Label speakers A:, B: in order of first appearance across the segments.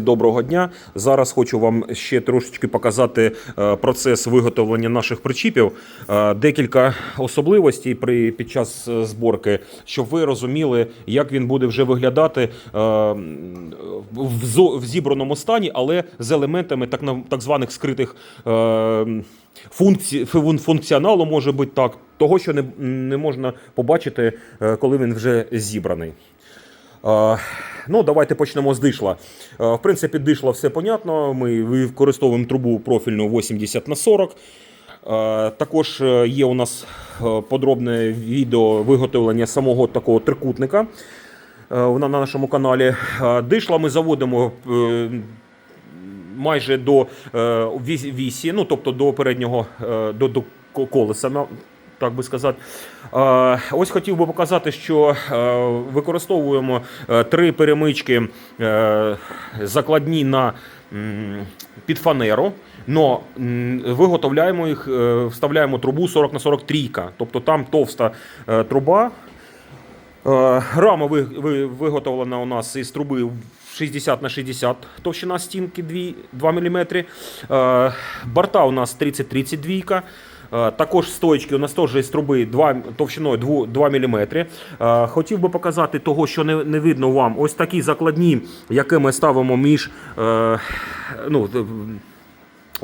A: Доброго дня. Зараз хочу вам ще трошечки показати е, процес виготовлення наших причіпів. Е, Декілька особливостей під час е, зборки, щоб ви розуміли, як він буде вже виглядати в, зібраному стані, але з елементами так, званих скритих функцій, функціоналу, може бути так, того, що не, можна побачити, коли він вже зібраний. Ну, давайте почнемо з дишла. Е, В принципі, дишла все понятно. Ми використовуємо трубу профільну 80 на 40. Е, Також е, є у нас подробне відео виготовлення самого такого трикутника на на нашому каналі. Дишла ми заводимо майже до вісі, ну тобто до переднього до, до колеса. Так би сказати, ось хотів би показати, що е, використовуємо е, три перемички е, закладні на під фанеру, но виготовляємо їх, вставляємо трубу 40 на 40 трійка, тобто там товста труба, Рама ви, ви, виготовлена у нас із труби 60 на 60 товщина стінки 2, 2 мм. Борта у нас 30-32. Е, Також стоечки у нас теж із труби 2, товщиною 2, 2 мм. Хотів би показати того, що не, не видно вам. Ось такі закладні, які ми ставимо між. е, Ну,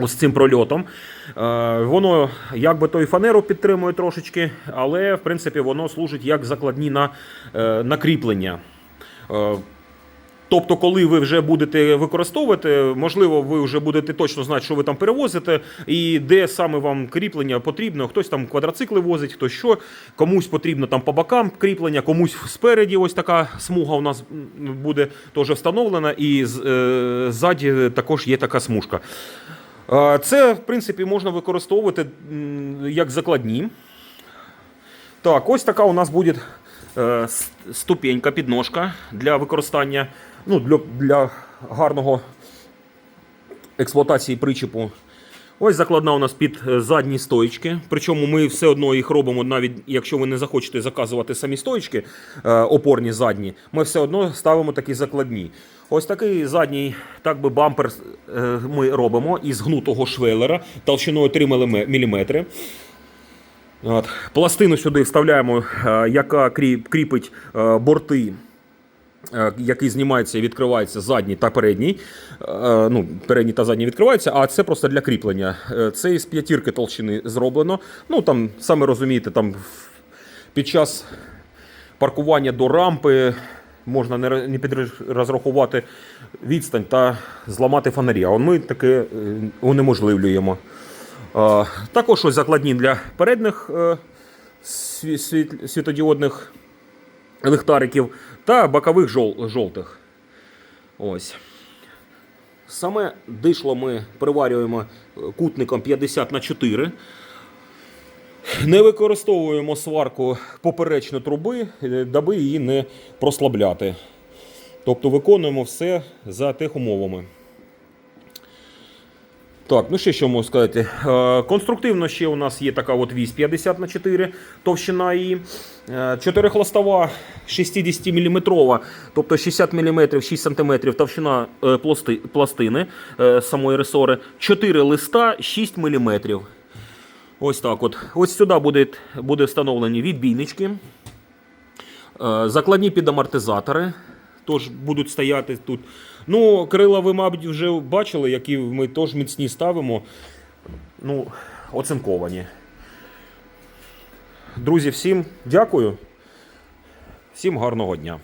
A: Ось цим прольотом. Е, Воно якби то і фанеру підтримує трошечки, але в принципі воно служить як закладні на на кріплення. Тобто, коли ви вже будете використовувати, можливо, ви вже будете точно знати, що ви там перевозите, і де саме вам кріплення потрібно. Хтось там квадроцикли возить, хтось що, комусь потрібно там по бокам кріплення, комусь спереді. Ось така смуга у нас буде теж встановлена, і е, ззаді також є така смужка. Е, Це, в принципі, можна використовувати як закладні. Так, ось така у нас буде ступенька, підножка для використання, ну, для, для гарного експлуатації причепу. Ось закладна у нас під е, задні стоїчки. Причому ми все одно їх робимо, навіть якщо ви не захочете заказувати самі стоїчки, е, опорні задні, ми все одно ставимо такі закладні. Ось такий задній так би, бампер е, ми робимо із гнутого швелера толщиною 3 мм. От. Пластину сюди вставляємо, е, яка кріпить е, борти, е, який знімається і відкривається задній та передній. Ну, передній та задній відкриваються, а це просто для кріплення. Це із п'ятірки толщини зроблено. Ну там, саме розумієте, там під час паркування до рампи можна не ро- не підрозрахувати відстань та зламати фонарі. А ми таке унеможливлюємо. Також ось закладні для передніх е, сві- світ- світодіодних ліхтариків та бокових жовтих. Ось. Саме дишло ми приварюємо е, кутником 50 на 4. Не використовуємо сварку поперечно труби, е, даби її не прослабляти. Тобто виконуємо все за тих умовами. Так, ну ще що можу сказати. Е, Конструктивно ще у нас є така от вісь 50 на 4 товщина її. Чотирихластова 60 мм, тобто 60 мм, 6 см товщина е, пласти- пластини е, самої ресори. 4 листа 6 мм. Ось так от. Ось сюди буде, буде встановлені відбійнички. Закладні під теж будуть стояти тут. Ну, крила ви, мабуть, вже бачили, які ми теж міцні ставимо. Ну, оцинковані. Друзі, всім дякую. Всім гарного дня.